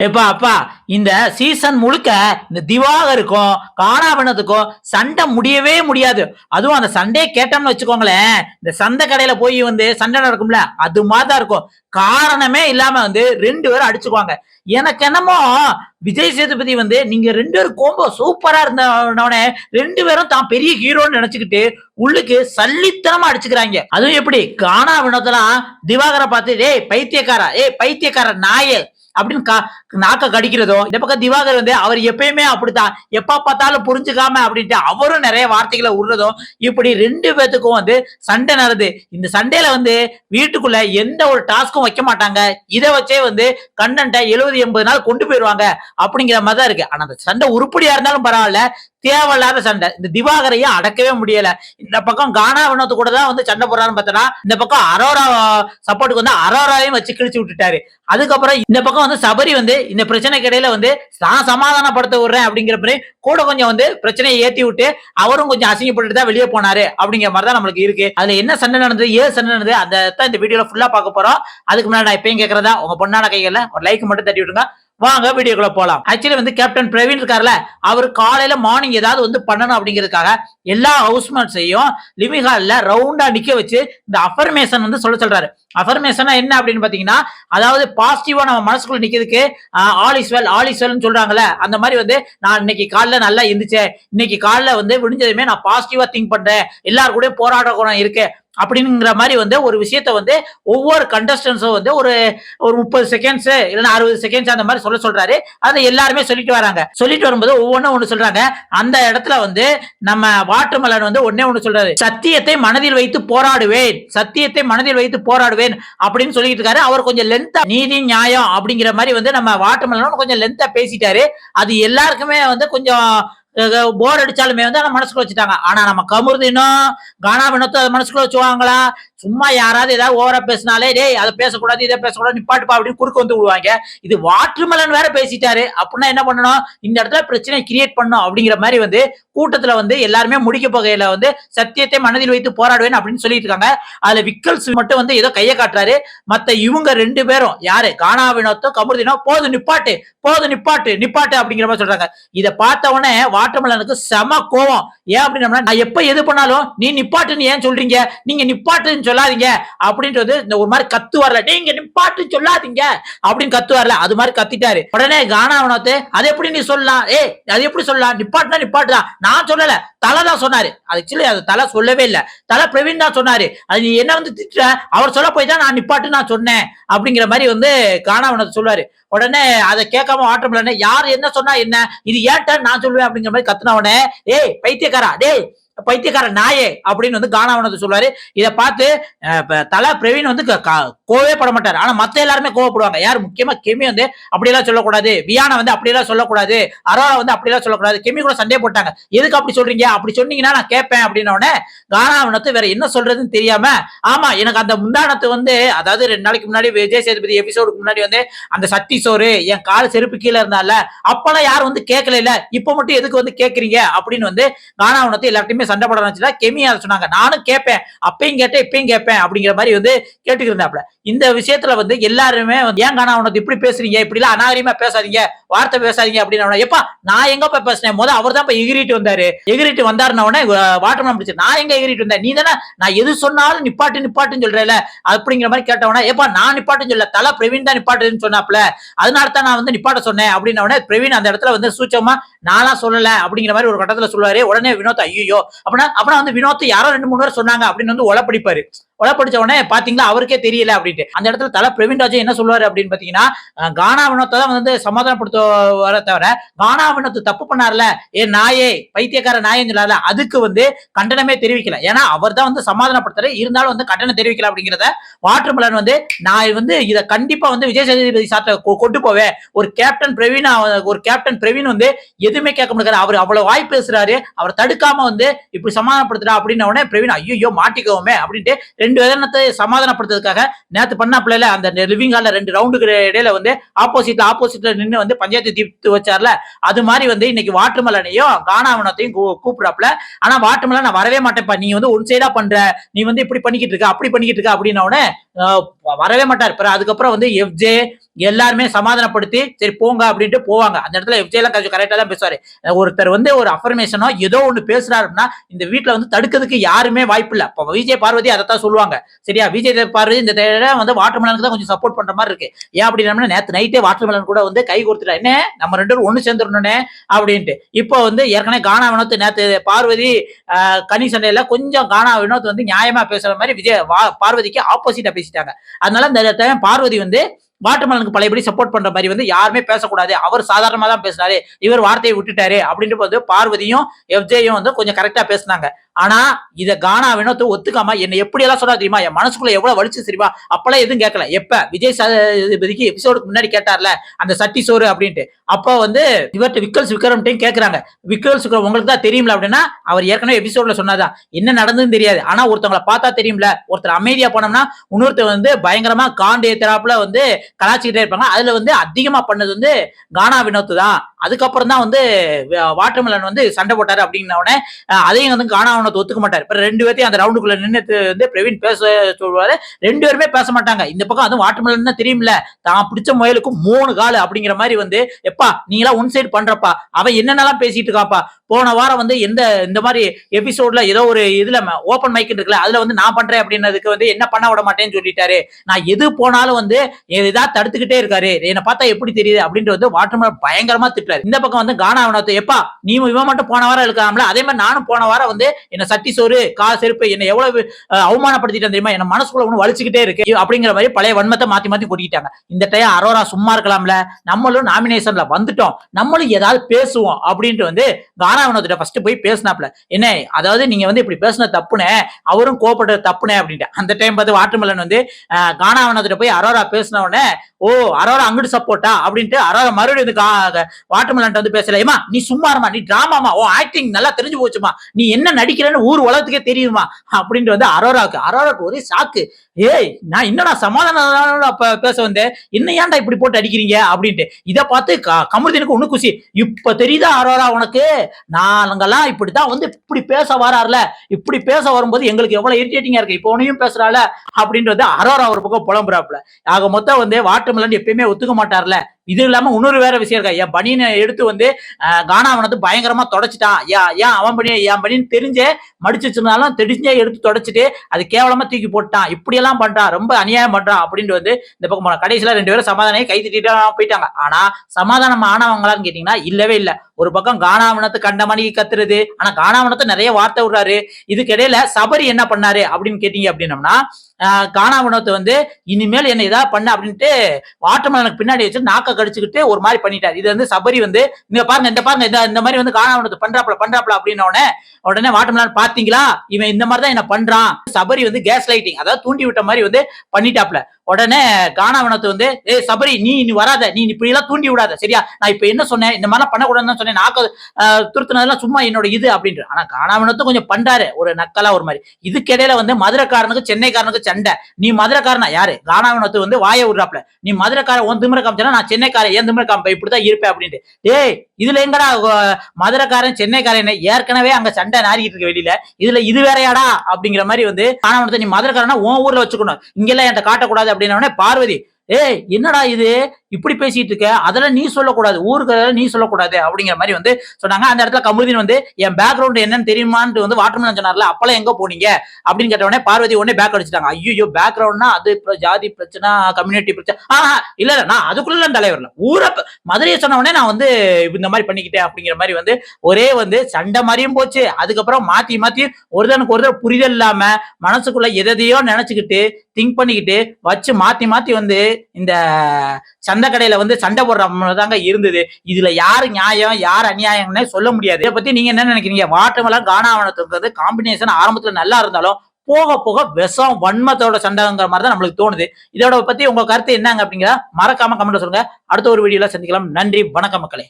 எப்பா அப்பா இந்த சீசன் முழுக்க இந்த திவாகருக்கும் காணாபணத்துக்கும் சண்டை முடியவே முடியாது. அதுவும் அந்த சண்டையை கேட்டோம்னு வச்சுக்கோங்களேன் இந்த சந்தை கடையில போய் வந்து சண்டை நடக்கும்ல அது மாதிரி தான் இருக்கும். காரணமே இல்லாம வந்து ரெண்டு பேரும் அடிச்சுக்குவாங்க. எனக்கு என்னமோ விஜய் சேதுபதி வந்து நீங்க ரெண்டு பேரும் கோம்போ சூப்பரா இருந்தவனே ரெண்டு பேரும் தான் பெரிய ஹீரோன்னு நினைச்சுக்கிட்டு உள்ளுக்கு சல்லித்தனமா அடிச்சுக்கிறாங்க. அதுவும் எப்படி? காணா வினோதெல்லாம் திவாகரை பார்த்து டேய் பைத்தியக்காரா ஏய் பைத்தியக்கார நாயே அப்படின்னு கா நாக்க கடிக்கிறதோ இந்த பக்கம் திவாகர் வந்து அவர் எப்பயுமே அப்படித்தான். எப்ப பார்த்தாலும் புரிஞ்சுக்காம அப்படின்ட்டு அவரும் நிறைய வார்த்தைகளை விடுறதும் இப்படி ரெண்டு பேத்துக்கும் வந்து சண்டை நடந்து இந்த சண்டையில வந்து வீட்டுக்குள்ள எந்த ஒரு டாஸ்க்கும் வைக்க மாட்டாங்க. இதை வச்சே வந்து கண்டன்ட்டை எழுபது எண்பது நாள் கொண்டு போயிடுவாங்க அப்படிங்கிற மாதிரி தான் இருக்கு. ஆனா அந்த சண்டை உருப்படியா இருந்தாலும் பரவாயில்ல. தேவையில்லாத சண்டை. இந்த திவாகரையும் அடக்கவே முடியல. இந்த பக்கம் கானா வினோத்து கூட தான் வந்து சண்டை போடுறான்னு பார்த்தனா இந்த பக்கம் அரோரா சப்போர்ட்டுக்கு வந்து அரோராவையும் வச்சு கிழிச்சு விட்டுட்டாரு. அதுக்கப்புறம் இந்த பக்கம் வந்து சபரி வந்து இந்த பிரச்சனைக்கு இடையில வந்து நான் சமாதானப்படுத்த விடுறேன் அப்படிங்கிறப்ப கூட கொஞ்சம் வந்து பிரச்சனையை ஏத்தி விட்டு அவரும் கொஞ்சம் அசிங்கப்பட்டு தான் வெளியே போனாரு அப்படிங்கிற மாதிரி தான் நம்மளுக்கு இருக்கு. அதுல என்ன சண்டை நடந்தது ஏது சண்டை நடந்தது அந்த தான் இந்த வீடியோல ஃபுல்லா பார்க்க போறோம். அதுக்கு முன்னாடி நான் இப்பயும் கேட்கறதா உங்க பொண்ணான கைகள்ல ஒரு லைக் மட்டும் தட்டி விடுங்க. வாங்க வீடியோக்குள்ள போலாம். ஆக்சுவலி வந்து கேப்டன் பிரவீன் இருக்காருல அவர் காலையில மார்னிங் ஏதாவது வந்து பண்ணணும் அப்படிங்கிறதுக்காக எல்லா ஹவுஸ்மேட்ஸையும் லிவிங் ஹாலில் ரவுண்டா நிக்க வச்சு இந்த அஃபர்மேஷன் வந்து சொல்ல சொல்றாரு. அஃபர்மேஷனா என்ன அப்படின்னு பாத்தீங்கன்னா அதாவது பாசிட்டிவா நம்ம மனசுக்குள்ள நிக்கிறதுக்கு all is well all is வெல்னு சொல்றாங்கல்ல அந்த மாதிரி வந்து நான் இன்னைக்கு காலைல நல்லா இருந்துச்சேன் இன்னைக்கு காலைல வந்து விடிஞ்சதுமே நான் பாசிட்டிவா திங்க் பண்றேன் எல்லாரு கூட போராட குணம் இருக்கு அப்படிங்கிற மாதிரி வந்து ஒரு விஷயத்த வந்து ஒவ்வொரு கண்டஸ்டன்ஸும் வந்து ஒரு ஒரு முப்பது செகண்ட்ஸ் இல்லைன்னா அறுபது செகண்ட்ஸ் அந்த மாதிரி சொல்ல சொல்றாரு. அதை எல்லாருமே சொல்லிட்டு வராங்க. சொல்லிட்டு வரும்போது ஒவ்வொன்றும் ஒன்று சொல்றாங்க. அந்த இடத்துல வந்து நம்ம வாட்டர்மலன் வந்து ஒன்னே ஒன்று சொல்றாரு. சத்தியத்தை மனதில் வைத்து போராடுவேன். சத்தியத்தை மனதில் வைத்து போராடுவேன் அப்படின்னு சொல்லிட்டு இருக்காரு. அவர் கொஞ்சம் லென்த்தா நீதி நியாயம் அப்படிங்கிற மாதிரி வந்து நம்ம வாட்டர்மலன் கொஞ்சம் லென்த்தா பேசிட்டாரு. அது எல்லாருக்குமே வந்து கொஞ்சம் போர் அடிச்சாலுமே வந்து அதை மனசுக்குள்ள வச்சுட்டாங்க. ஆனா நம்ம கமுருதினும் கானா வினத்தும் அதை மனசுக்குள்ள வச்சுவாங்களா? சும்மா யாராவது ஏதாவது ஓவரா பேசினாலே டேய் அதை பேசக்கூடாது இதை பேசக்கூடாது நிப்பாட்டுப்பா அப்படின்னு குறுக்க வந்து விடுவாங்க. இது வாட்டர்மெலன் வேற பேசிட்டாரு. அப்படின்னா என்ன பண்ணணும்? இந்த இடத்துல பிரச்சனை கிரியேட் பண்ணும் அப்படிங்கிற மாதிரி வந்து கூட்டத்துல வந்து எல்லாருமே முடிக்க போகையில வந்து சத்தியத்தை மனதில் வைத்து போராடுவேன் அப்படின்னு சொல்லிட்டு இருக்காங்க. அதுல விக்கல்ஸ் மட்டும் வந்து ஏதோ கையை காட்டுறாரு. மத்த இவங்க ரெண்டு பேரும் யாரு? கானா வினோத்தோ கமுருதினோ போது நிப்பாட்டு போது நிப்பாட்டு நிப்பாட்டு அப்படிங்கிற மாதிரி சொல்றாங்க. இதை பார்த்த உடனே வாட்டர்மெலனுக்கு செம கோவம். ஏன் அப்படின்னா நான் எப்ப எது பண்ணாலும் நீ நிப்பாட்டுன்னு ஏன் சொல்றீங்க? நீங்க நிப்பாட்டுன்னு சொல்லாதீங்க அப்படின்றது இந்த ஒரு மாதிரி கத்து வரல நீங்க நிப்பாட்டு சொல்லாதீங்க அப்படின்னு கத்து வரல அது மாதிரி கத்திட்டாரு. உடனே கானாவனத்து அது எப்படி நீ சொல்லலாம்? ஏ அது எப்படி சொல்லலாம்? நிப்பாட்டுனா நிப்பாட்டுதான். நான் சொல்லல. தலை தான் சொன்னாரு. ஆக்சுவலி அது தலை சொல்லவே இல்லை. தலை பிரவீன் தான் சொன்னாரு. அது நீ என்ன வந்து திட்ட அவர் சொல்ல போய் தான் நான் நிப்பாட்டு நான் சொன்னேன். அப்படிங்கிற மாதிரி வந்து காணாவனத்தை சொல்லுவாரு உடனே அதை கேட்காம ஆட்டம் யார் என்ன சொன்னா என்ன? இது ஏன்ட்ட நான் சொல்லுவேன்? அப்படிங்கிற மாதிரி கத்துன உடனே ஏய் பைத்தியக்காரா டேய் பைத்தியக்கார நாயே அப்படின்னு வந்து கானாவனது சொல்லுவாரு. இதை பார்த்து தலை பிரவீன் வந்து கோவே பட மாட்டார். ஆனா மத்த எல்லாருமே கோவப்படுவாங்க. யார்? முக்கியமா கெமி வந்து அப்படியெல்லாம் சொல்லக்கூடாது. வியானா வந்து அப்படியெல்லாம் சொல்லக்கூடாது. அரோரா வந்து அப்படியெல்லாம் சொல்லக்கூடாது. கெமி கூட சண்டே போட்டாங்க. எதுக்கு அப்படி சொல்றீங்க? அப்படி சொன்னீங்கன்னா நான் கேட்பேன் அப்படின்னு கானாவனத்து வேற என்ன சொல்றதுன்னு தெரியாம ஆமா எனக்கு அந்த முந்தானத்து வந்து அதாவது ரெண்டு நாளைக்கு முன்னாடி விஜய் சேதுபதி எபிசோடுக்கு முன்னாடி வந்து அந்த சக்தி சோறு என் கால் செருப்பு கீழே இருந்தால அப்பெல்லாம் யாரும் வந்து கேட்கல இல்ல இப்ப மட்டும் எதுக்கு வந்து கேட்கறீங்க? அப்படின்னு வந்து கானாவனத்தை எல்லாத்தையுமே சண்டை போட நினைச்சா கெமி அதை சொன்னாங்க. நானும் கேட்பேன். அப்பயும் கேட்டேன் இப்பயும் கேட்பேன் அப்படிங்கிற மாதிரி வந்து கேட்டுக்கிட்டு இருந்தாப்ல இந்த விஷயத்துல வந்து எல்லாருமே வந்து ஏன் காணா உனக்கு இப்படி பேசுறீங்க? இப்படி எல்லாம் பேசாதீங்க. வார்த்தை பேசாதீங்க அப்படின்னு எப்பா நான் எங்க போய் பேசினேன்? போது அவர் தான் எகிரிட்டு வந்தாரு. எகிரிட்டு வந்தாருன உடனே வாட்டர் பிடிச்சு நான் எங்க எகிரிட்டு வந்தேன்? நீ தானே நான் எது சொன்னாலும் நிப்பாட்டு நிப்பாட்டுன்னு சொல்றேல அப்படிங்கிற மாதிரி கேட்டவன எப்ப நான் நிப்பாட்டுன்னு சொல்ல தலை பிரவீன் தான் நிப்பாட்டுன்னு சொன்னாப்ல அதனால தான் நான் வந்து நிப்பாட்ட சொன்னேன் அப்படின்ன உடனே பிரவீன் அந்த இடத்துல வந்து சூச்சமா நானா சொல்லல அப்படிங்கிற மாதிரி ஒரு கட்டத்துல சொல்லுவாரு. உடனே வினோத் ஐயோ அப்படின்னா அப்புறம் வந்து வினோத் யாரோ ரெண்டு மூணு பேர் சொன்னாங்க அப்படின்னு வந்து ஒலப்படிப்பாரு ஒலப்படிச்ச உடனே பாத்தீங்களா அவருக்கே தெரியல அப்படின்ட்டு. அந்த இடத்துல தலை பிரவீன் ராஜா என்ன சொல்லுவாரு அப்படின்னு பாத்தீங்கன்னா கானா வினோத்தை தான் வந்து சமாதானப்படுத்த வர தவிர கானா வினோத்து தப்பு பண்ணார்ல ஏ நாயே பைத்தியக்கார நாயன்னு அதுக்கு வந்து கண்டனமே தெரிவிக்கல. ஏன்னா அவர் தான் வந்து சமாதானப்படுத்துற இருந்தாலும் வந்து கண்டனம் தெரிவிக்கல அப்படிங்கிறத வாட்டர்மலன் வந்து நான் வந்து இதை கண்டிப்பா வந்து விஜய் சேதுபதி சாத்த கொண்டு போவேன். ஒரு கேப்டன் பிரவீன் ஒரு கேப்டன் பிரவீன் வந்து எதுவுமே கேட்க முடியாது. அவர் அவ்வளவு வாய் பேசுறாரு. அவர் தடுக்காம வந்து இப்படி சமாதானப்படுத்துறா அப்படின்ன உடனே பிரவீன் ஐயோ மாட்டிக்கோமே அப்படின்ட்டு ரெண்டு வேதனத்தை சமாதானப்படுத்துறதுக்காக நேற்று பண்ண பிள்ளைல அந்த லிவிங் ஹாலில் ரெண்டு ரவுண்டுக்கு இடையில வந்து ஆப்போசிட்ல ஆப்போசிட்ல நின்று வந்து பஞ்சாயத்து தீர்த்து வச்சார்ல. அது மாதிரி வந்து இன்னைக்கு வாட்டுமலனையும் காணாவனத்தையும் கூப்பிடாப்ல ஆனா வாட்டுமலை நான் வரவே மாட்டேன்ப்பா. நீ வந்து ஒன் சைடா பண்ற. நீ வந்து இப்படி பண்ணிக்கிட்டு இருக்க அப்படி பண்ணிக்கிட்டு இருக்க அப்படின்ன உடனே வரவே மாட்டார். அதுக்கப்புறம் வந்து எஃப்ஜே எல்லாருமே சமாதானப்படுத்தி சரி போங்க அப்படின்ட்டு போவாங்க. அந்த இடத்துல விஜய் எல்லாம் கொஞ்சம் கரெக்டா தான் பேசுவார். ஒருத்தர் வந்து ஒரு அஃபர்மேஷனோ ஏதோ ஒன்று பேசுறாருன்னா இந்த வீட்டில் வந்து தடுக்கிறதுக்கு யாருமே வாய்ப்பு இல்லை. இப்போ விஜய் பார்வதி அதை தான் சொல்லுவாங்க. சரியா? விஜய் பார்வதி இந்த தடவை வந்து வாட்டர்மெலனுக்கு தான் கொஞ்சம் சப்போர்ட் பண்ற மாதிரி இருக்கு. ஏன் அப்படின்னா நேற்று நைட்டே வாட்டர்மெலன் கூட வந்து கை கொடுத்துட்டா என்ன? நம்ம ரெண்டு பேரும் ஒன்று சேர்ந்துடணுனே அப்படின்ட்டு. இப்போ வந்து ஏற்கனவே கானா வினோத் நேற்று பார்வதி கனி சண்டையில் கொஞ்சம் கானா வினோத் வந்து நியாயமாக பேசுகிற மாதிரி விஜய் வா- பார்வதிக்கு ஆப்போசிட்டாக பேசிட்டாங்க. அதனால இந்த பார்வதி வந்து வாட்டர்மெலனுக்கு பழையபடி சப்போர்ட் பண்ற மாதிரி வந்து யாருமே பேசக்கூடாது. அவர் சாதாரணமா தான் பேசினாரு. இவர் வார்த்தையை விட்டுட்டாரு. அப்படின்ட்டு வந்து பார்வதியும் எஃப்ஜேயும் வந்து கொஞ்சம் கரெக்டா பேசினாங்க. ஆனா இத கானா வினோத் ஒத்துக்காம என்ன எப்படி எல்லாம் சொன்னா தெரியுமா? என் மனசுக்குள்ள எவ்வளவு வலிச்சு தெரியுமா? அப்பெல்லாம் எதுவும் கேட்கல. எப்ப? விஜய் சதுபதிக்கு எபிசோடுக்கு முன்னாடி கேட்டார்ல அந்த சட்டி சோறு அப்படின்ட்டு. அப்போ வந்து இவர்கிட்ட விக்கல்ஸ் விக்ரம்ட்டையும் கேட்கறாங்க விக்கல்ஸ் விக்ரம் உங்களுக்கு தான் தெரியும்ல அப்படின்னா அவர் ஏற்கனவே எபிசோட்ல சொன்னாதான் என்ன நடந்ததுன்னு தெரியாது. ஆனா ஒருத்தவங்களை பார்த்தா தெரியும்ல. ஒருத்தர் அமைதியா போனோம்னா இன்னொருத்தர் வந்து பயங்கரமா காண்டு ஏத்துறாப்புல வந்து கலாச்சிக்கிட்டே இருப்பாங்க. அதுல வந்து அதிகமா பண்ணது வந்து கானா வினோத் தான். அதுக்கப்புறம் தான் வந்து வாட்டர்மெலன் வந்து சண்டை போட்டாரு அப்படின்ன அதையும் வந்து கானா வினோத் ஒத்துக்க மாட்டார். இப்ப ரெண்டு பேர்த்தையும் அந்த ரவுண்டுக்குள்ள நின்று வந்து பிரவீன் பேச சொல்வாரு ரெண்டு பேருமே பேச மாட்டாங்க. இந்த பக்கம் அதுவும் வாட்டர்மெலன் தான் தெரியும்ல. தான் பிடிச்ச முயலுக்கு மூணு கால் அப்படிங்கிற மாதிரி வந்து எப்பா நீங்களா ஒன் சைடு பண்றப்பா. அவன் என்னென்னலாம் பேசிட்டு இருக்காப்பா. போன வாரம் வந்து எந்த இந்த மாதிரி எபிசோட்ல ஏதோ ஒரு இதுல ஓப்பன் மைக் இருக்குல்ல அதுல வந்து நான் பண்றேன் அப்படின்னதுக்கு வந்து என்ன பண்ண விட மாட்டேன்னு சொல்லிட்டாரு. நான் எது போனாலும் வந்து ஏதாவது தடுத்துக்கிட்டே இருக்காரு. என்னை பார்த்தா எப்படி தெரியுது அப்படின்ட்டு வந்து வாட்டர்மெலன் பயங்கரமா திட்டுறாரு. இந்த பக்கம் வந்து கானா அவனத்தை எப்பா நீ இவன் மட்டும் போன வாரம் இருக்காமல அதே மாதிரி நானும் போன வாரம் வந்து என்ன சட்டி சோறு கா செருப்பு என்ன எவ்வளவு அவமானப்படுத்திட்டேன் தெரியுமா? என்ன மனசுக்குள்ள ஒன்று வலிச்சுக்கிட்டே இருக்கு. அப்படிங்கிற மாதிரி பழைய வன்மத்தை மாத்தி மாத்தி கொட்டிக்கிட்டாங்க. இந்த டைம் அரோரா சும்மா இருக்கலாம்ல. நம்மளும் நாமினேஷன்ல வந்துட்டோம். நம்மளும் ஏதாவது பேசுவோம் அப்படின்ட்டு வந்து கானாவனத்திட்ட ஃபர்ஸ்ட் போய் பேசினாப்ல என்ன அதாவது நீங்க வந்து இப்படி பேசுன தப்புனே அவரும் கோபப்பட்டது தப்புனே அப்படின்ட்டு. அந்த டைம் பார்த்து வாட்டர்மெலன் வந்து அஹ், போய் அரோரா பேசின உடனே ஓ அரோரா அங்கிட்டு சப்போர்ட்டா அப்படின்ட்டு அரோரா மறுபடியும் வந்து வாட்டர்மெலன் வந்து பேசல. நீ சும்மா இருமா நீ டிராமாமா ஓ ஆக்டிங் நல்லா தெரிஞ்சு போச்சுமா நீ என்ன நடிக்க நடிக்கிறேன்னு ஊர் உலகத்துக்கே தெரியுமா? அப்படின்ட்டு வந்து அரோராக்கு. அரோராக்கு ஒரே சாக்கு ஏய் நான் என்னடா சமாதான பேச வந்தேன்? என்ன ஏன்டா இப்படி போட்டு அடிக்கிறீங்க? அப்படின்ட்டு. இதை பார்த்து க- கமருதீனுக்கு ஒண்ணு குசி. இப்ப தெரியுதா அரோரா உனக்கு? நாங்கெல்லாம் இப்படித்தான் வந்து இப்படி பேச வராருல. இப்படி பேச வரும்போது எங்களுக்கு எவ்வளவு இரிட்டேட்டிங்கா இருக்கு. இப்போ உனையும் பேசுறால அப்படின்றது அரோரா ஒரு பக்கம் புலம்புறாப்புல. ஆக மொத்தம் வந்து வாட்டர்மெலன் எப்பயுமே ஒத்துக்க மாட்டார்ல. இது இல்லாம இன்னொரு வேற விஷயம் இருக்கா? என் பனியனை எடுத்து வந்து கானா அவனது பயங்கரமா தொடச்சிட்டான் ஏன் ஏன் அவன் பனியன் என் பனியன் தெரிஞ்சே மடிச்சு வச்சிருந்தாலும் தெரிஞ்சே எடுத்து தொடச்சிட்டு அது கேவலமா தூக்கி போட்டான் இப்படியெல்லாம் எல்லாம் பண்றான் ரொம்ப அநியாயம் பண்றான் அப்படின்ட்டு வந்து இந்த பக்கம் போன. கடைசியில ரெண்டு பேரும் சமாதானம் கை திட்டிட்டு போயிட்டாங்க. ஆனா சமாதானம் ஆனவங்களான்னு கேட்டீங்கன்னா இல்லவே இல்ல. ஒரு பக்கம் கானாவனத்தை கண்ட மணிக்கு கத்துறது ஆனா கானாவனத்தை நிறைய வார்த்தை விடுறாரு. இதுக்கு இடையில சபரி என்ன பண்ணாரு அப்படின்னு கேட்டீங்க அப்படின்னம்னா காணா கானாவனத்தை வந்து இனிமேல் என்ன ஏதாவது பண்ண அப்படின்ட்டு வாட்டர்மெலனுக்கு பின்னாடி வச்சு நாக்க கடிச்சுக்கிட்டு ஒரு மாதிரி பண்ணிட்டார். இது வந்து சபரி வந்து இங்க பாருங்க இந்த பாருங்க இந்த இந்த மாதிரி வந்து காணா கானாவனத்தை பண்றாப்ல பண்றாப்ல அப்படின்ன உடனே உடனே வாட்டர்மெலன் பாத்தீங்களா? இவன் இந்த மாதிரி தான் என்ன பண்றான். சபரி வந்து கேஸ் லைட்டிங் அதாவது தூண்டி விட்ட மாதிரி வந்து பண்ணிட்டாப்ல உடனே கானாவனத்தை வந்து ஏ சபரி நீ நீ வராத. நீ இப்படி எல்லாம் தூண்டி விடாத. சரியா? நான் இப்ப என்ன சொன்னேன்? இந்த மாதிரிலாம் பண்ணக்கூடாதுன்னு சொன்னேன். நாக்க ஆஹ், துருத்துனதெல்லாம் சும்மா என்னோட இது அப்படின்ற. ஆனா கானாவனத்தும் கொஞ்சம் பண்றாரு ஒரு நக்கலா ஒரு மாதிரி. இதுக்கு இடையில வந்து மதுரைக்காரனுக்கு சென்னைக்காரனுக்கு சண்டை. நீ மதுரைக்காரனா? யாரு? கானாவனத்து வந்து வாயை விடுறாப்ல நீ மதுரைக்காரன் உன் திமிர காமிச்சனா நான் சென்னைக்காரன் ஏன் திமிர காமிப்பேன். இப்படிதான் இருப்பேன் அப்படின்ட்டு. டேய் இதுல எங்கடா மதுரைக்காரன் சென்னைக்காரன் ஏற்கனவே அங்க சண்டை நாரிக்கிட்டு இருக்கு வெளியில. இதுல இது வேறையாடா? அப்படிங்கிற மாதிரி வந்து கானாவனத்தை நீ மதுரைக்காரனா? உன் ஊர்ல வச்சுக்கணும். இங்கெல்லாம் என்கிட்ட காட்டக்கூடாது அப்படின்னோடனே பார்வதி ஏய் என்னடா இது? இப்படி பேசிட்டு இருக்க அதெல்லாம் நீ சொல்லக்கூடாது ஊருக்கு அதெல்லாம் நீ சொல்லக்கூடாது அப்படிங்கிற மாதிரி வந்து சொன்னாங்க. அந்த இடத்துல கமருதீன் வந்து என் பேக்ரவுண்ட் என்னன்னு தெரியுமான்ட்டு வந்து வாட்டர்மேன் சொன்னார்ல அப்பெல்லாம் எங்க போனீங்க? அப்படின்னு கேட்ட உடனே பார்வதி உடனே பேக் அடிச்சிட்டாங்க. ஐயோ பேக்ரவுண்ட்னா அது ஜாதி பிரச்சனை கம்யூனிட்டி பிரச்சனை. ஆஹா இல்ல இல்ல நான் அதுக்குள்ள தலைவர் இல்லை ஊரை மதுரையை சொன்ன உடனே நான் வந்து இந்த மாதிரி பண்ணிக்கிட்டேன் அப்படிங்கிற மாதிரி வந்து ஒரே வந்து சண்டை மாதிரியும் போச்சு. அதுக்கப்புறம் மாத்தி மாத்தி ஒருத்தனுக்கு ஒருத்தர் புரிதல் இல்லாம மனசுக்குள்ள எதையோ நினைச்சுக்கிட்டு திங்க் பண்ணிக்கிட்டு வச்சு மாத்தி மாத்தி வந்து இந்த சந்தை கடையில வந்து சண்டை போடுற மாதிரி தாங்க இருந்தது. இதுல யார் நியாயம் யார் அநியாயம்னே சொல்ல முடியாது. இதை பத்தி நீங்க என்ன நினைக்கிறீங்க? வாட்டமெல்லாம் காணாவனத்துக்கு காம்பினேஷன் ஆரம்பத்துல நல்லா இருந்தாலும் போக போக விஷம் வன்மத்தோட சண்டைங்கிற மாதிரி தான் நம்மளுக்கு தோணுது. இதோட பத்தி உங்க கருத்து என்னங்க அப்படிங்கிற மறக்காம கமெண்ட் சொல்லுங்க. அடுத்த ஒரு வீடியோல சந்திக்கலாம். நன்றி வணக்கம் மக்களே.